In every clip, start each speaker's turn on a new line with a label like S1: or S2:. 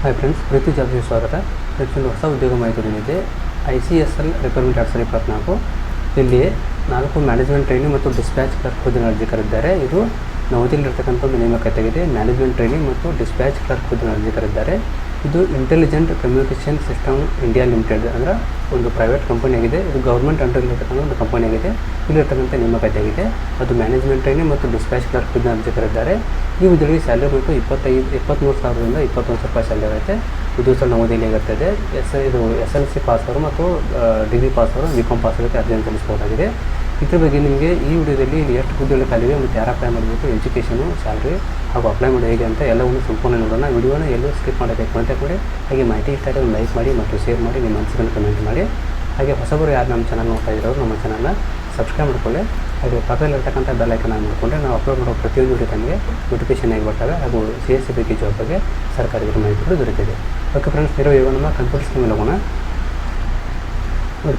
S1: Hi friends ಪ್ರೀತಿ ಜಾಬ್ಗೆ ಸ್ವಾಗತ friends ಹೊಸ ಉದ್ಯೋಗ ಮಾಹಿತಿ ಬಂದಿದೆ I C S L requirement ಎರಡು ಸಾವಿರದ ಇಪ್ಪತ್ನಾಲ್ಕು ಇಲ್ಲಿ ನಾಲ್ಕು ಮ್ಯಾನೇಜ್ಮೆಂಟ್ ಟ್ರೈನಿಂಗ್ ಮತ್ತು ಡಿಸ್ಪ್ಯಾಚ್ ಕ್ಲರ್ಕ್ ಹುದ್ದೆ ಅರ್ಜಿ ಕರೆದಿದ್ದಾರೆ ಇದು ನವದೆಹಲಿರ್ತಕ್ಕಂಥ ಒಂದು ನೇಮಕಾತಿಯಾಗಿದೆ ಮ್ಯಾನೇಜ್ಮೆಂಟ್ ಟ್ರೈನಿಂಗ್ ಮತ್ತು ಡಿಸ್ಪ್ಯಾಚ್ ಕ್ಲರ್ಕ್ ಹುದ್ದೆ ಅರ್ಜಿ ಕರೆದಿದ್ದಾರೆ ಇದು intelligent communication system India limited ಅಂದರೆ ಒಂದು ಪ್ರೈವೇಟ್ ಕಂಪನಿ ಆಗಿದೆ. ಇದು ಗೌರ್ಮೆಂಟ್ ಅಂಡರ್ಲಿರ್ತಕ್ಕಂಥ ಒಂದು ಕಂಪನಿ ಆಗಿದೆ. ಇಲ್ಲಿರ್ತಕ್ಕಂಥ ನೇಮಕಾತಿಯಾಗಿದೆ. ಅದು ಮ್ಯಾನೇಜ್ಮೆಂಟ್ ಟ್ರೈನಿಂಗ್ ಮತ್ತು ಡಿಸ್ಪ್ಯಾಚ್ ಕ್ಲರ್ಕ್ ಹುದ್ದೆನ ಅರ್ಜಿ ಕರೆದಿದ್ದಾರೆ ಈ ಹುದ್ದೆಗಳಿಗೆ ಸ್ಯಾಲರಿ ಮತ್ತು ಇಪ್ಪತ್ತೈದು ಇಪ್ಪತ್ತ್ಮೂರು ಸಾವಿರದಿಂದ ಇಪ್ಪತ್ತೊಂದು ರೂಪಾಯಿ ಸ್ಯಾಲರಿ ಆಗುತ್ತೆ. ಇದು ಸಹ ನವದೆಹಲಿ ಆಗುತ್ತೆ. ಎಸ್ ಇದು ಎಸ್ ಎಲ್ ಸಿ ಪಾಸ್ ಅವರು ಮತ್ತು ಡಿಗ್ರಿ ಪಾಸ್ ಅವರು ಬಿ ಕಾಮ್ ಪಾಸ್ ಆಗುತ್ತೆ. ಅರ್ಜಿಯನ್ನು ಸಲ್ಲಿಸಬಹುದಾಗಿದೆ ಇದ್ರ ಬಗ್ಗೆ ನಿಮಗೆ ಈ ವಿಡಿಯೋದಲ್ಲಿ ಎಷ್ಟು ಹುದ್ದೆಗಳು ಖಾಲಿವೆ ಮತ್ತು ಯಾರು ಅಪ್ಲೈ ಮಾಡಬೇಕು ಎಜುಕೇಷನು ಸ್ಯಾಲ್ರಿ ಹಾಗೂ ಅಪ್ಲೈ ಮಾಡೋದು ಹೇಗೆ ಅಂತ ಎಲ್ಲವನ್ನು ಸಂಪೂರ್ಣ ನೋಡೋಣ. ವಿಡಿಯೋನ ಎಲ್ಲೂ ಸ್ಕಿಪ್ ಮಾಡಬೇಕು ಅಂತ ಕೂಡ ಹಾಗೆ ಮಾಹಿತಿ ಇಷ್ಟ ಆದರೆ ಲೈಕ್ ಮಾಡಿ ಮತ್ತು ಶೇರ್ ಮಾಡಿ, ನಿಮ್ಮ ಅನಿಸಿಕೆಯನ್ನು ಕಮೆಂಟ್ ಮಾಡಿ. ಹಾಗೆ ಹೊಸಬರು ಯಾರು ನಮ್ಮ ಚಾನಲ್ ನೋಡ್ತಾ ಇರೋರು ನಮ್ಮ ಚಾನಲ್ನ ಸಬ್ಸ್ಕ್ರೈಬ್ ಮಾಡ್ಕೊಳ್ಳಿ. ಹಾಗೆ ಪಕ್ಕದಲ್ಲಿರ್ತಕ್ಕಂಥ ಬೆಲ್ ಐಕನ್ ಆನ್ ಮಾಡಿಕೊಂಡ್ರೆ ನಾವು ಅಪ್ಲೋಡ್ ಮಾಡೋ ಪ್ರತಿಯೊಂದು ವಿಡಿಯೋ ತಮಗೆ ನೋಟಿಫಿಕೇಶನ್ ಆಗಿ ಬರ್ತವೆ ಹಾಗೂ ಸಿ ಎಸ್ ಸಿ ಬಗ್ಗೆ ಜಾಬ್ ಬಗ್ಗೆ ಸರ್ಕಾರಿ ಮಾಹಿತಿಗಳು ದೊರೆತಿದೆ. ಓಕೆ ಫ್ರೆಂಡ್ಸ್ ಇರೋ ಇವಾಗ ನಮ್ಮ ಕಂಪ್ಯೂಟರ್ ಸ್ಕೀಮ್ ಹೋಗೋಣ. ನೋಡಿ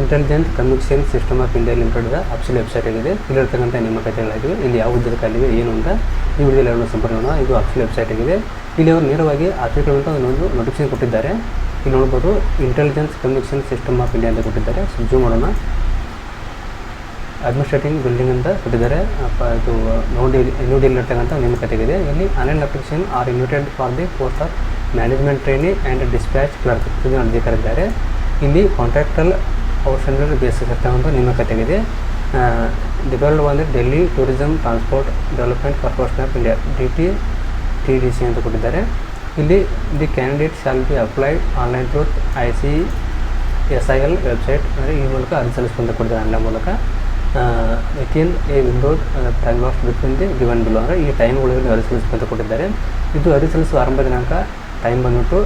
S1: intelligent communication system of India limited official website ಆಗಿದೆ. ಇಲ್ಲಿರ್ತಕ್ಕಂಥ ಕಥೆಗಳಾಗಿವೆ. ಇಲ್ಲಿ ಯಾವ ಖಾಲಿವೆ ಏನು ಅಂತ ಈ ವಿಡಿಯೋ ಎರಡು ಸಂಪರ್ಕ ಇದು ಅಫಿಷಿಯಲ್ ವೆಬ್ಸೈಟ್ ಆಗಿದೆ. ಇಲ್ಲಿ ಅವರು ನೇರವಾಗಿ ಆರ್ಥಿಕಗಳು ಒಂದು ನೋಟಿಫಿಕೇಶನ್ ಕೊಟ್ಟಿದ್ದಾರೆ. ಇಲ್ಲಿ ನೋಡ್ಬೋದು intelligence communication system of India ಅಂತ ಕೊಟ್ಟಿದ್ದಾರೆ. ಜೂಮ್ ಮಾಡೋಣ. ಅಡ್ಮಿನಿಸ್ಟ್ರೇಟಿಂಗ್ ಬಿಲ್ಡಿಂಗ್ ಅಂತ ಕೊಟ್ಟಿದ್ದಾರೆ. ಇದು ನೋಡಿ ನ್ಯೂಡೆಲ್ಲಿರ್ತಕ್ಕಂಥ ನೇಮಕಾತಿಗಿದೆ ಇಲ್ಲಿ online application are invited for the post of management training and dispatch clerk ಇದನ್ನು ಅರ್ಜಿ ಕರೆದಿದ್ದಾರೆ ಇಲ್ಲಿ ಕಾಂಟ್ರಾಕ್ಟಲ್ ಬೇಸ್ ಬೇಸಿಸ್ ಒಂದು ನೇಮಕತೆಗಿದೆ ಡಿವೆಲ್ಡ್ ಅಂದರೆ Delhi tourism transport development corporation of India D T T D C ಅಂತ ಕೊಟ್ಟಿದ್ದಾರೆ. ಇಲ್ಲಿ the candidate shall be applied online through I C S I L website ಅಂದರೆ ಈ ಮೂಲಕ ಅರ್ಜಿ ಸಲ್ಲಿಸ್ಕೊಂತ ಕೊಟ್ಟಿದ್ದಾರೆ ಆನ್ಲೈನ್ ಮೂಲಕ. Within a window time of between the given below ಅಂದರೆ ಈ ಟೈಮ್ಗಳಲ್ಲಿ ಅರ್ಜಿ ಸಲ್ಲಿಸ್ಕೊಂತ ಕೊಟ್ಟಿದ್ದಾರೆ. ಇದು ಅರ್ಜಿ ಸಲ್ಲಿಸುವ ಆರಂಭ ದಿನಾಂಕ ಟೈಮ್ ಬಂದ್ಬಿಟ್ಟು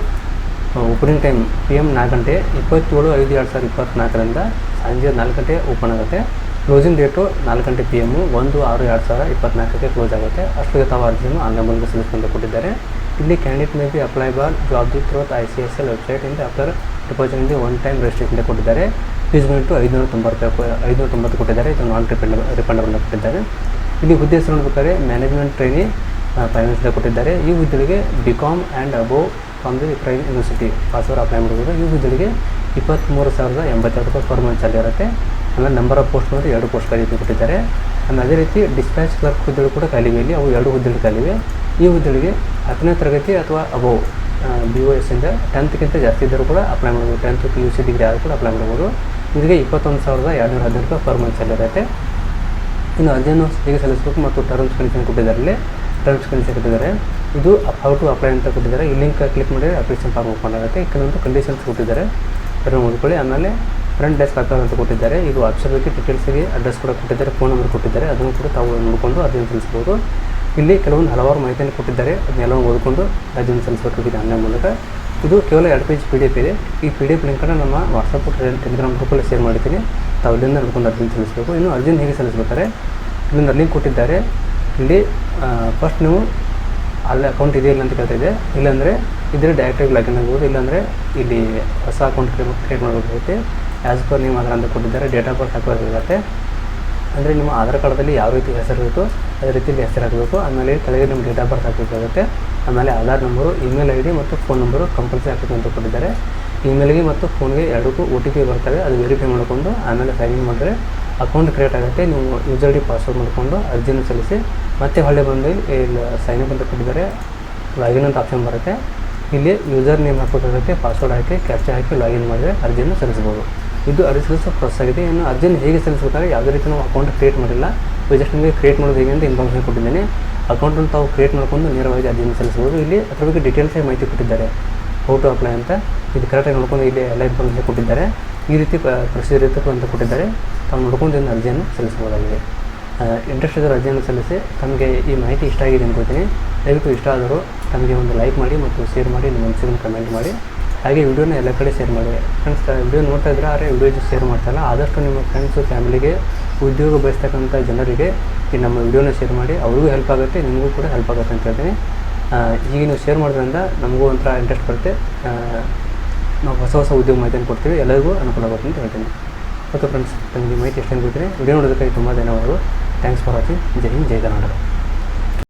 S1: ಓಪನಿಂಗ್ ಟೈಮ್ ಪಿ ಎಂ ನಾಲ್ಕು ಗಂಟೆ, ಇಪ್ಪತ್ತೇಳು, ಐದು, ಎರಡು ಸಾವಿರದ ಇಪ್ಪತ್ತ್ನಾಲ್ಕರಿಂದ ಸಂಜೆ ನಾಲ್ಕು ಗಂಟೆ ಓಪನ್ ಆಗುತ್ತೆ. ಕ್ಲೋಸಿಂಗ್ ಡೇಟು ನಾಲ್ಕು ಗಂಟೆ ಪಿ ಎಮ್ಮು ಒಂದು, ಆರು, ಎರಡು ಸಾವಿರ ಇಪ್ಪತ್ನಾಲ್ಕಕ್ಕೆ ಕ್ಲೋಸ್ ಆಗುತ್ತೆ. ಅಷ್ಟೊತ್ತಿಗೆ ತಾವು ಅರ್ಜಿಯನ್ನು ಆನ್ಲೈನ್ ಮೂಲಕ ಸಲ್ಲಿಸಿಕೊಂಡು ಕೊಟ್ಟಿದ್ದಾರೆ. ಇಲ್ಲಿ candidate may be apply bar job the through I C S L website ಇಂದ ಅಪ್ಲರ್ ಡಿಪಾಸಿಟ್ ಒನ್ ಟೈಮ್ ರಿಜಿಸ್ಟ್ರೇಷನ್ ಕೊಟ್ಟಿದ್ದಾರೆ. ಫೀಸ್ ಬಂದ್ಬಿಟ್ಟು ಐದುನೂರ ತೊಂಬತ್ತು ರೂಪಾಯಿ, ಐದುನೂರ ತೊಂಬತ್ತು ಕೊಟ್ಟಿದ್ದಾರೆ. ಇದು ನಾನ್ ರಿಫಂಡ್ ರಿಫಂಡಬಲ್ ಕೊಟ್ಟಿದ್ದಾರೆ. ಇಲ್ಲಿ ಹುದ್ದೆ ಹೆಸರು ನೋಡ್ಬೇಕಾದ್ರೆ ಮ್ಯಾನೇಜ್ಮೆಂಟ್ ಟ್ರೈನಿಂಗ್ ಫೈನಾನ್ಸ್ ಕೊಟ್ಟಿದ್ದಾರೆ. ಈ ಹುದ್ದೆಗೆ B Com and above from the prime university pass ಅವರು ಅಪ್ಲೈ ಮಾಡ್ಬೋದು. ಹುದ್ದೆಗಳಿಗೆ ಇಪ್ಪತ್ತ್ಮೂರು ಸಾವಿರದ ಎಂಬತ್ತೆರಡು ರೂಪಾಯಿ ಪರ್ ಮಂತ್ ಚಾರ್ಜ್ ಇರುತ್ತೆ. ಆಮೇಲೆ ನಂಬರ್ ಆಫ್ ಪೋಸ್ಟ್ ಬಂದರೆ ಎರಡು ಪೋಸ್ಟ್ ಖಾಲಿ ಕೊಟ್ಟಿದ್ದಾರೆ. ಆಮೇಲೆ ಅದೇ ರೀತಿ ಡಿಸ್ಪ್ಯಾಚ್ ಕ್ಲರ್ಕ್ ಹುದ್ದೆಗಳು ಕೂಡ ಖಾಲಿವೆ ಇಲ್ಲಿ ಅವು ಎರಡು ಹುದ್ದೆಗಳು ಖಾಲಿವೆ ಈ ಹುದ್ದೆಗಳಿಗೆ ಹತ್ತನೇ ತರಗತಿ ಅಥವಾ ಅಬೌವ್ ಬಿ ಒ ಇಂದ ಟೆಂತ್ಗಿಂತ ಜಾಸ್ತಿ ಇದ್ದರೂ ಕೂಡ ಅಪ್ಲೈ ಮಾಡ್ಬೋದು. Tenth P U C degree ಆದರೂ ಕೂಡ ಅಪ್ಲೈ ಮಾಡ್ಬೋದು. ಇದಕ್ಕೆ ಇಪ್ಪತ್ತೊಂದು ಸಾವಿರದ ಎರಡುನೂರ ಹದಿನೈದು ರೂಪಾಯಿ ಪರ್ ಮಂತ್ ಸ್ಯಾಲರಿ ಇರುತ್ತೆ. ಇನ್ನು ಅರ್ಜಿಯನ್ನು ಹೇಗೆ ಸಲ್ಲಿಸಬೇಕು ಮತ್ತು ಟರ್ಮ್ಸ್ ಕಂಡೀಷನ್ ಕೊಟ್ಟಿದ್ದಾರೆ ಟರ್ಮ್ಸ್ ಕಂಡೀಷನ್ ಕೊಟ್ಟಿದ್ದಾರೆ. ಇದು ಹೌ ಟು ಅಪ್ಲೈ ಅಂತ ಕೊಟ್ಟಿದ್ದಾರೆ. ಈ ಲಿಂಕ್ ಕ್ಲಿಕ್ ಮಾಡಿದರೆ ಅಪ್ಲಿಕೇಶನ್ ಫಾರ್ಮ್ ಓಪನ್ ಆಗುತ್ತೆ. ಕೆಲವೊಂದು ಕಂಡೀಷನ್ಸ್ ಕೊಟ್ಟಿದ್ದಾರೆ. ಅದನ್ನು ಓದ್ಕೊಳ್ಳಿ ಆಮೇಲೆ ಫ್ರಂಟ್ ಡೆಸ್ಕ್ ಅಕೌಂಟ್ ಅಂತ ಕೊಟ್ಟಿದ್ದಾರೆ. ಇದು ಆಪ್ಷನ್ ಬಗ್ಗೆ ಡೀಟೇಲ್ಸ್ಗೆ ಅಡ್ರೆಸ್ ಕೂಡ ಕೊಟ್ಟಿದ್ದಾರೆ. ಫೋನ್ ನಂಬರ್ ಕೊಟ್ಟಿದ್ದಾರೆ. ಅದನ್ನು ಕೂಡ ತಾವು ನೋಡಿಕೊಂಡು ಅದನ್ನು ತಿಳಿಸ್ಬೋದು. ಇಲ್ಲಿ ಕೆಲವೊಂದು ಹಲವಾರು ಮಾಹಿತಿಯನ್ನು ಕೊಟ್ಟಿದ್ದಾರೆ. ಅದನ್ನೆಲ್ಲ ಓದ್ಕೊಂಡು ಅದನ್ನು ಸಲ್ಲಿಸಬೇಕಾಗಿದೆ ಆನ್ಲೈನ್ ಮೂಲಕ. ಇದು ಕೇವಲ ಎರಡು ಪೇಜ್ ಪಿ ಡಿ ಎಫ್ ಇದೆ. ಈ ಪಿ ಡಿ ಎಫ್ ಲಿಂಕನ್ನು ನಮ್ಮ ವಾಟ್ಸಪ್ ಟೆಲಿಗ್ರಾಮ್ ಗ್ರೂಪಲ್ಲಿ ಶೇರ್ ಮಾಡ್ತೀನಿ ತಾವು ಇಲ್ಲಿಂದ ನೋಡ್ಕೊಂಡು ಅರ್ಜಿನ ಸಲ್ಲಿಸಬೇಕು ಇನ್ನು ಅರ್ಜಿನ ಹೇಗೆ ಸಲ್ಲಿಸ್ಬೇಕಾದ್ರೆ, ಇಲ್ಲಿಂದ ಲಿಂಕ್ ಕೊಟ್ಟಿದ್ದಾರೆ. ಇಲ್ಲಿ ಫಸ್ಟ್ ನೀವು ಅಲ್ಲಿ ಅಕೌಂಟ್ ಇದೆಯಲ್ಲ ಅಂತ ಕೇಳ್ತಿದೆ ಇಲ್ಲಾಂದರೆ ಇದ್ರೆ ಡೈರೆಕ್ಟಾಗಿ ಲಾಗಿನ್ ಆಗ್ಬೋದು. ಇಲ್ಲಾಂದರೆ ಇಲ್ಲಿ ಹೊಸ ಅಕೌಂಟ್ ಕ್ರಿಯೇಟ್ ಮಾಡಬೇಕಾಗುತ್ತೆ ಆ್ಯಸ್ ಪರ್ ನಿಮ್ಮ ಆಧಾರ್ ಅಂತ ಕೊಟ್ಟಿದ್ದಾರೆ ಡೇಟ್ ಆಫ್ ಬರ್ತ್ ಹಾಕಬೇಕಾಗುತ್ತೆ ಅಂದರೆ ನಿಮ್ಮ ಆಧಾರ್ ಕಾರ್ಡಲ್ಲಿ ಯಾವ ರೀತಿ ಹೆಸರು ಇರುತ್ತೋ ಅದೇ ರೀತಿಯಲ್ಲಿ ಹೆಸರು ಹಾಕಬೇಕು. ಆಮೇಲೆ ಕೆಳಗೆ ನಿಮ್ಮ ಡೇಟ್ ಆಫ್ ಬರ್ತ್ ಹಾಕಬೇಕಾಗುತ್ತೆ. ಆಮೇಲೆ Aadhaar number email I D ಮತ್ತು ಫೋನ್ ನಂಬರು ಕಂಪಲ್ಸರಿ ಹಾಕಬೇಕು ಅಂತ ಕೊಟ್ಟಿದ್ದಾರೆ. ಇಮೇಲ್ಗೆ ಮತ್ತು ಫೋನ್ಗೆ ಎರಡಕ್ಕೂ ಒ ಟಿ ಪಿ ಬರ್ತವೆ ಅದು ವೆರಿಫೈ ಮಾಡಿಕೊಂಡು ಆಮೇಲೆ ಸೈನ್ ಮಾಡಿದ್ರೆ ಅಕೌಂಟ್ ಕ್ರಿಯೇಟ್ ಆಗುತ್ತೆ, ನೀವು ಯೂಸರ್ ಡಿ ಪಾಸ್ವರ್ಡ್ ಮಾಡಿಕೊಂಡು ಅರ್ಜಿನ ಸಲ್ಲಿಸಿ, ಮತ್ತೆ ಹೊಳೆ ಬಂದು ಇಲ್ಲಿ ಸೈನ್ ಅಪ್ ಅಂತ ಕೊಟ್ಟಿದ್ದಾರೆ ಲಾಗಿನ್ ಅಂತ ಆಪ್ಷನ್ ಬರುತ್ತೆ. ಇಲ್ಲಿ ಯೂಸರ್ ನೇಮ್ ಹಾಕೋದಾಗುತ್ತೆ ಪಾಸ್ವರ್ಡ್ ಹಾಕಿ ಕ್ಯಾಪ್ಚರ್ ಹಾಕಿ ಲಾಗಿನ್ ಮಾಡಿದರೆ ಅರ್ಜಿಯನ್ನು ಸಲ್ಲಿಸ್ಬೋದು ಇದು ಅರ್ಜಿ ಸಲ್ಲಿಸೋ ಪ್ರೊಸೆಸ್ ಆಗಿದೆ. ಇನ್ನು ಅರ್ಜಿನ ಹೇಗೆ ಸಲ್ಲಿಸಬೇಕಾದ್ರೆ, ಯಾವುದೇ ರೀತಿ ನಾವು ಅಕೌಂಟ್ ಕ್ರಿಯೇಟ್ ಮಾಡಿಲ್ಲ. ಜಸ್ಟ್ ನಿಮಗೆ ಕ್ರಿಯೇಟ್ ಮಾಡೋದು ಹೇಗೆ ಅಂತ ಇನ್ಫಾರ್ಮೇಷನ್ ಕೊಟ್ಟಿದ್ದೇನೆ. ಅಕೌಂಟನ್ನು ತಾವು ಕ್ರಿಯೇಟ್ ಮಾಡ್ಕೊಂಡು ನೇರವಾಗಿ ಅರ್ಜಿಯನ್ನು ಸಲ್ಲಿಸ್ಬೋದು ಇಲ್ಲಿ ಅದ್ರ ಬಗ್ಗೆ ಡೀಟೇಲ್ಸ್ ಮಾಹಿತಿ ಕೊಟ್ಟಿದ್ದಾರೆ. ಹೌ ಟು ಅಪ್ಲೈ ಅಂತ. ಇದು ಕರೆಕ್ಟಾಗಿ ನೋಡ್ಕೊಂಡು ಇಲ್ಲಿ ಎಲ್ಲ ಇನ್ಫಾರ್ಮೇಷನ್ ಕೊಟ್ಟಿದ್ದಾರೆ. ಈ ರೀತಿ ಪ್ರೊಸೀಜರ್ ಅಂತ ಕೊಟ್ಟಿದ್ದಾರೆ. ತಾವು ನೋಡ್ಕೊಂಡು ಅರ್ಜಿಯನ್ನು ಸಲ್ಲಿಸಬಹುದಾಗಿದೆ. ಇಂಟ್ರೆಸ್ಟ್ ಇದ್ದರೆ ಅರ್ಜಿಯನ್ನು ಸಲ್ಲಿಸಿ ತಮಗೆ ಈ ಮಾಹಿತಿ ಇಷ್ಟ ಆಗಿದೆ ಅನ್ಕೋತೀನಿ. ದಯವಿಟ್ಟು ಇಷ್ಟ ಆದರೂ ತಮಗೆ ಒಂದು ಲೈಕ್ ಮಾಡಿ ಮತ್ತು ಶೇರ್ ಮಾಡಿ, ನಿಮ್ಮ ಮನಸ್ಸಿಗೆ ಕಮೆಂಟ್ ಮಾಡಿ. ಹಾಗೆ ವಿಡಿಯೋನ ಎಲ್ಲ ಕಡೆ ಶೇರ್ ಮಾಡಿ. ಫ್ರೆಂಡ್ಸ್ ವಿಡಿಯೋ ನೋಡ್ತಾ ಇದ್ರೆ ಆದರೆ ವಿಡಿಯೋ ಶೇರ್ ಮಾಡ್ತಾಯಿಲ್ಲ ಆದಷ್ಟು ನಿಮ್ಮ ಫ್ರೆಂಡ್ಸು ಫ್ಯಾಮಿಲಿಗೆ ಉದ್ಯೋಗ ಬಯಸ್ತಕ್ಕಂಥ ಜನರಿಗೆ ಈ ನಮ್ಮ ವಿಡಿಯೋನ ಶೇರ್ ಮಾಡಿ. ಅವ್ರಿಗೂ ಹೆಲ್ಪ್ ಆಗುತ್ತೆ, ನಿಮಗೂ ಕೂಡ ಹೆಲ್ಪ್ ಆಗುತ್ತೆ ಅಂತ ಹೇಳ್ತೀನಿ. ಈಗ ನೀವು ಶೇರ್ ಮಾಡೋದ್ರಿಂದ ನಮಗೂ ಒಂಥರ ಇಂಟ್ರೆಸ್ಟ್ ಬರುತ್ತೆ. ನಾವು ಹೊಸ ಹೊಸ ಉದ್ಯೋಗ ಮಾಹಿತಿಯನ್ನು ಕೊಡ್ತೀವಿ, ಎಲ್ಲರಿಗೂ ಅನುಕೂಲ ಆಗುತ್ತೆ ಅಂತ ಹೇಳ್ತೀನಿ. ಓಕೆ ಫ್ರೆಂಡ್ಸ್ ನಿಮಗೆ ಮಾಹಿತಿ ಎಷ್ಟು ವಿಡಿಯೋ ನೋಡೋದಕ್ಕಾಗಿ ತುಂಬ ಧನ್ಯವಾದಗಳು. ಥ್ಯಾಂಕ್ಸ್ ಫಾರ್ ವಾಚಿಂಗ್ ಜೈ ಹಿಂದ್, ಜೈ ಕರ್ನಾಟಕ.